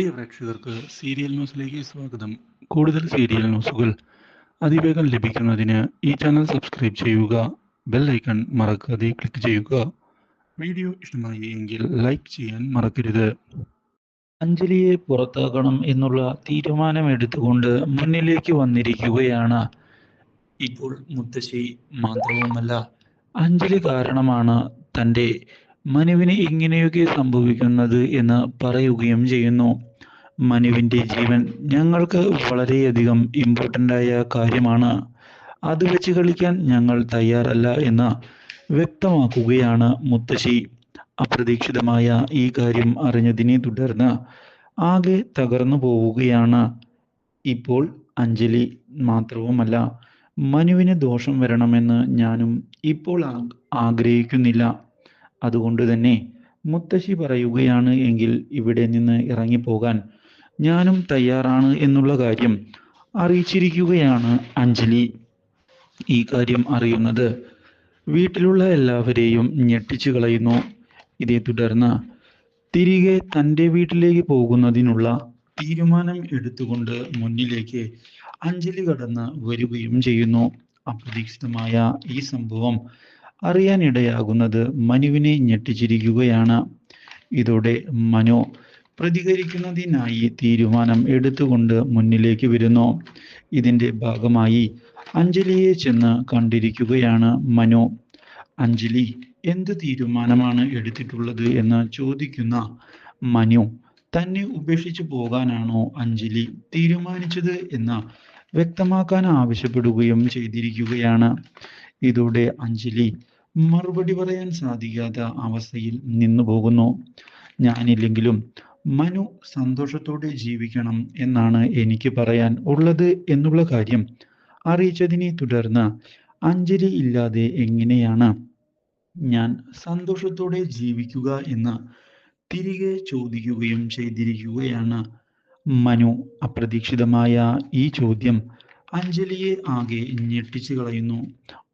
പ്രിയ പ്രേക്ഷകർക്ക് സീരിയൽ ന്യൂസിലേക്ക് സ്വാഗതം. കൂടുതൽ സീരിയൽ ന്യൂസുകൾ അതിവേഗം ലഭിക്കുന്നതിന് ഈ ചാനൽ സബ്സ്ക്രൈബ് ചെയ്യുക ബെൽ ഐക്കൺ മറക്കാതെ ക്ലിക്ക് ചെയ്യുക. വീഡിയോ ഇഷ്ടമായി എങ്കിൽ ലൈക്ക് ചെയ്യാൻ മറക്കരുത്. അഞ്ജലിയെ പുറത്താക്കണം എന്നുള്ള തീരുമാനമെടുത്തുകൊണ്ട് മുന്നിലേക്ക് വന്നിരിക്കുകയാണ്. ഇപ്പോൾ മുത്തശ്ശി മാത്രവുമല്ല അഞ്ജലി കാരണമാണ് തന്റെ മനുവിന് ഇങ്ങനെയൊക്കെ സംഭവിക്കുന്നത് എന്ന് പറയുകയും ചെയ്യുന്നു. മനുവിന്റെ ജീവൻ ഞങ്ങൾക്ക് വളരെയധികം ആയ കാര്യമാണ്. അത് വെച്ച് കളിക്കാൻ ഞങ്ങൾ തയ്യാറല്ല എന്ന് വ്യക്തമാക്കുകയാണ് മുത്തശ്ശി. അപ്രതീക്ഷിതമായ ഈ കാര്യം അറിഞ്ഞതിനെ തുടർന്ന് ആകെ തകർന്നു പോവുകയാണ്. ഇപ്പോൾ അഞ്ജലി മാത്രവുമല്ല മനുവിന് ദോഷം വരണമെന്ന് ഞാനും ഇപ്പോൾ ആഗ്രഹിക്കുന്നില്ല. അതുകൊണ്ട് തന്നെ മുത്തശ്ശി പറയുകയാണ് എങ്കിൽ ഇവിടെ നിന്ന് ഇറങ്ങിപ്പോകാൻ ഞാനും തയ്യാറാണ് എന്നുള്ള കാര്യം അറിയിച്ചിരിക്കുകയാണ് അഞ്ജലി. ഈ കാര്യം അറിയുന്നത് വീട്ടിലുള്ള എല്ലാവരെയും ഞെട്ടിച്ചു കളയുന്നു. ഇതേ തുടർന്ന് തിരികെ തന്റെ വീട്ടിലേക്ക് പോകുന്നതിനുള്ള തീരുമാനം എടുത്തുകൊണ്ട് മുന്നിലേക്ക് അഞ്ജലി കടന്ന് വരികയും ചെയ്യുന്നു. അപ്രതീക്ഷിതമായ ഈ സംഭവം അറിയാനിടയാകുന്നത് മനുവിനെ ഞെട്ടിച്ചിരിക്കുകയാണ്. ഇതോടെ മനു പ്രതികരിക്കുന്നതിനായി തീരുമാനം എടുത്തുകൊണ്ട് മുന്നിലേക്ക് വരുന്നു. ഇതിന്റെ ഭാഗമായി അഞ്ജലിയെ ചെന്ന് കണ്ടിരിക്കുകയാണ് മനു. അഞ്ജലി എന്ത് തീരുമാനമാണ് എടുത്തിട്ടുള്ളത് എന്ന് ചോദിക്കുന്ന മനു തന്നെ ഉപേക്ഷിച്ചു പോകാനാണോ അഞ്ജലി തീരുമാനിച്ചത് എന്ന് വ്യക്തമാക്കാൻ ആവശ്യപ്പെടുകയും ചെയ്തിരിക്കുകയാണ്. ഇതോടെ അഞ്ജലി മറുപടി പറയാൻ സാധിക്കാത്ത അവസ്ഥയിൽ നിന്നു പോകുന്നു. ഞാനില്ലെങ്കിലും മനു സന്തോഷത്തോടെ ജീവിക്കണം എന്നാണ് എനിക്ക് പറയാൻ ഉള്ളത് എന്നുള്ള കാര്യം അറിയിച്ചതിനെ തുടർന്ന് അഞ്ജലി ഇല്ലാതെ എങ്ങനെയാണ് ഞാൻ സന്തോഷത്തോടെ ജീവിക്കുക എന്ന് തിരികെ ചോദിക്കുകയും ചെയ്തിരിക്കുകയാണ്? മനു അപ്രതീക്ഷിതമായ ഈ ചോദ്യം അഞ്ജലിയെ ആകെ ഞെട്ടിച്ചു കളയുന്നു.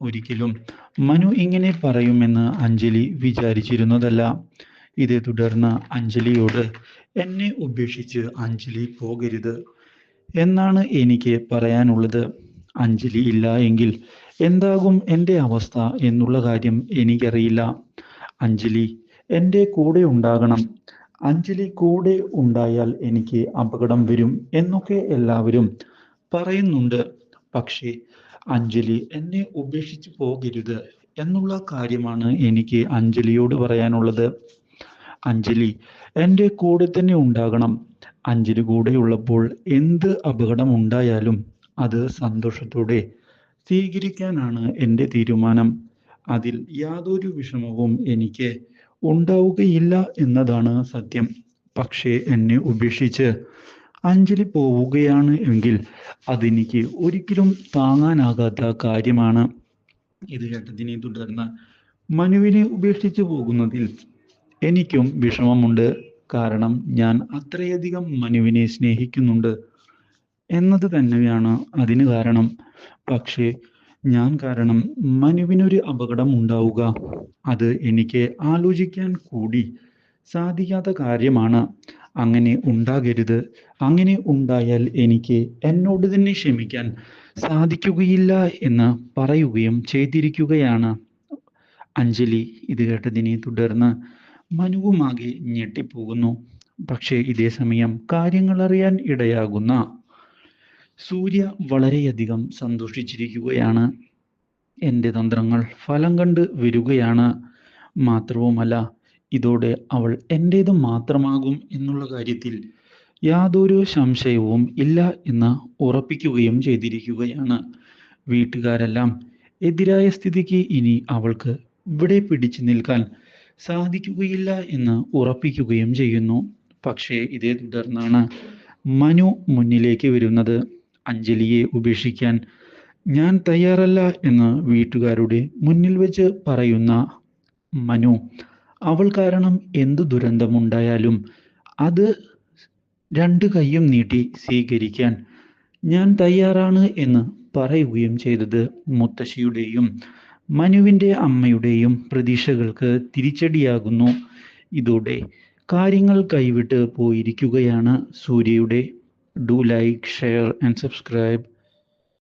ഒരിക്കലും മനു ഇങ്ങനെ പറയുമെന്ന് അഞ്ജലി വിചാരിച്ചിരുന്നതല്ല. ഇതേ തുടർന്ന് അഞ്ജലിയോട് എന്നെ ഉപേക്ഷിച്ച് അഞ്ജലി പോകരുത് എന്നാണ് എനിക്ക് പറയാനുള്ളത്. അഞ്ജലി ഇല്ല എങ്കിൽ എന്താകും എന്റെ അവസ്ഥ എന്നുള്ള കാര്യം എനിക്കറിയില്ല. അഞ്ജലി എന്റെ കൂടെ ഉണ്ടാകണം. അഞ്ജലി കൂടെ ഉണ്ടായാൽ എനിക്ക് അപകടം വരും എന്നൊക്കെ എല്ലാവരും പറയുന്നുണ്ട്. പക്ഷേ അഞ്ജലി എന്നെ ഉപേക്ഷിച്ച് പോകരുത് എന്നുള്ള കാര്യമാണ് എനിക്ക് അഞ്ജലിയോട് പറയാനുള്ളത്. അഞ്ജലി എന്റെ കൂടെ തന്നെ ഉണ്ടാകണം. അഞ്ജലി കൂടെ ഉള്ളപ്പോൾ എന്ത് അപകടം ഉണ്ടായാലും അത് സന്തോഷത്തോടെ സ്വീകരിക്കാനാണ് എന്റെ തീരുമാനം. അതിൽ യാതൊരു വിഷമവും എനിക്ക് ഉണ്ടാവുകയില്ല എന്നതാണ് സത്യം. പക്ഷേ എന്നെ ഉപേക്ഷിച്ച് അഞ്ജലി പോവുകയാണ് എങ്കിൽ അതെനിക്ക് ഒരിക്കലും താങ്ങാനാകാത്ത കാര്യമാണ്. ഇത് കേട്ടതിനെ തുടർന്ന് മനുവിനെ ഉപേക്ഷിച്ച് പോകുന്നതിൽ എനിക്കും വിഷമമുണ്ട്. കാരണം ഞാൻ അത്രയധികം മനുവിനെ സ്നേഹിക്കുന്നുണ്ട് എന്നത് തന്നെയാണ് അതിന് കാരണം. പക്ഷേ ഞാൻ കാരണം മനുവിനൊരു അപകടം ഉണ്ടാവുക. അത് എനിക്ക് ആലോചിക്കാൻ കൂടി സാധിക്കാത്ത കാര്യമാണ്. അങ്ങനെ ഉണ്ടാകരുത്. അങ്ങനെ ഉണ്ടായാൽ എനിക്ക് എന്നോട് തന്നെ ക്ഷമിക്കാൻ സാധിക്കുകയില്ല എന്ന് പറയുകയും ചെയ്തിരിക്കുകയാണ്. അഞ്ജലി ഇത് കേട്ടതിനെ തുടർന്ന് മനുവുമാകെ ഞെട്ടിപ്പോകുന്നു. പക്ഷേ ഇതേ സമയം കാര്യങ്ങൾ അറിയാൻ ഇടയാകുന്ന സൂര്യ വളരെയധികം സന്തോഷിച്ചിരിക്കുകയാണ്. എന്റെ തന്ത്രങ്ങൾ ഫലം കണ്ട് വരികയാണ്. മാത്രവുമല്ല ഇതോടെ അവൾ എന്റേത് മാത്രമാകും എന്നുള്ള കാര്യത്തിൽ യാതൊരു സംശയവും ഇല്ല എന്ന് ഉറപ്പിക്കുകയും ചെയ്തിരിക്കുകയാണ്. വീട്ടുകാരെല്ലാം എതിരായ സ്ഥിതിക്ക് ഇനി അവൾക്ക് ഇവിടെ പിടിച്ചു നിൽക്കാൻ സാധിക്കുകയില്ല എന്ന് ഉറപ്പിക്കുകയും ചെയ്യുന്നു. പക്ഷേ ഇതേ തുടർന്നാണ് മനു മുന്നിലേക്ക് വരുന്നത്. അഞ്ജലിയെ ഉപേക്ഷിക്കാൻ ഞാൻ തയ്യാറല്ല എന്ന് വീട്ടുകാരുടെ മുന്നിൽ വെച്ച് പറയുന്ന മനു അവൾ കാരണം എന്ത് ദുരന്തമുണ്ടായാലും അത് രണ്ട് കൈയും നീട്ടി സ്വീകരിക്കാൻ ഞാൻ തയ്യാറാണ് എന്ന് പറയുകയും ചെയ്തത് മുത്തശ്ശിയുടെയും മനുവിന്റെ അമ്മയുടെയും പ്രതീക്ഷകൾക്ക് തിരിച്ചടിയാകുന്നു. ഇതോടെ കാര്യങ്ങൾ കൈവിട്ട് പോയിരിക്കുകയാണ് സൂര്യയുടെ. Do like share and subscribe